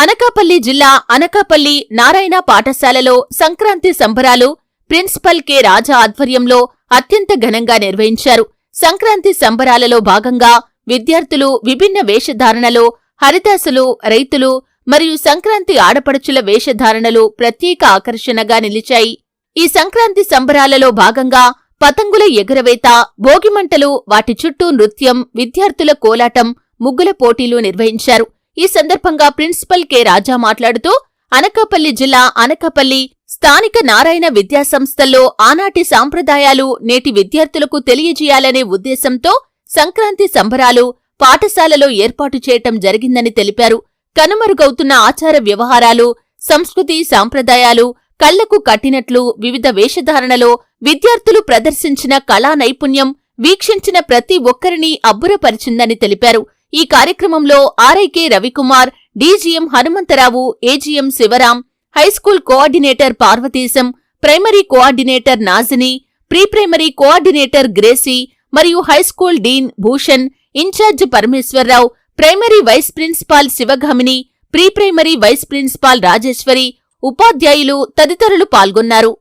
అనకాపల్లి జిల్లా అనకాపల్లి నారాయణ పాఠశాలలో సంక్రాంతి సంబరాలు ప్రిన్సిపల్ కె రాజా ఆధ్వర్యంలో అత్యంత ఘనంగా నిర్వహించారు. సంక్రాంతి సంబరాలలో భాగంగా విద్యార్థులు విభిన్న వేషధారణలో హరిదాసులు రైతులు మరియు సంక్రాంతి ఆడపడుచుల వేషధారణలు ప్రత్యేక ఆకర్షణగా నిలిచాయి. ఈ సంక్రాంతి సంబరాలలో భాగంగా పతంగుల ఎగురవేత భోగిమంటలు వాటి చుట్టూ నృత్యం విద్యార్థుల కోలాటం ముగ్గుల పోటీలు నిర్వహించారు. ఈ సందర్భంగా ప్రిన్సిపల్ కె రాజా మాట్లాడుతూ అనకాపల్లి జిల్లా అనకాపల్లి స్థానిక నారాయణ విద్యాసంస్థల్లో ఆనాటి సాంప్రదాయాలు నేటి విద్యార్థులకు తెలియజేయాలనే ఉద్దేశంతో సంక్రాంతి సంబరాలు పాఠశాలలో ఏర్పాటు చేయటం జరిగిందని తెలిపారు. కనుమరుగవుతున్న ఆచార వ్యవహారాలు సంస్కృతి సాంప్రదాయాలు కళ్ళకు కట్టినట్లు వివిధ వేషధారణలో విద్యార్థులు ప్రదర్శించిన కళా నైపుణ్యం వీక్షించిన ప్రతి ఒక్కరిని అబ్బురపరిచిందని తెలిపారు. ఈ కార్యక్రమంలో RIK Ravikumar DGM Hanumantharao AGM Sivaram high school coordinator Parvateesam primary coordinator Nazini pre primary coordinator Gracy మరియు high school dean Bhushan in charge Parameswararao primary vice principal Sivagamini pre primary vice principal Rajeswari ఉపాధ్యాయులు తదితరులు పాల్గొన్నారు.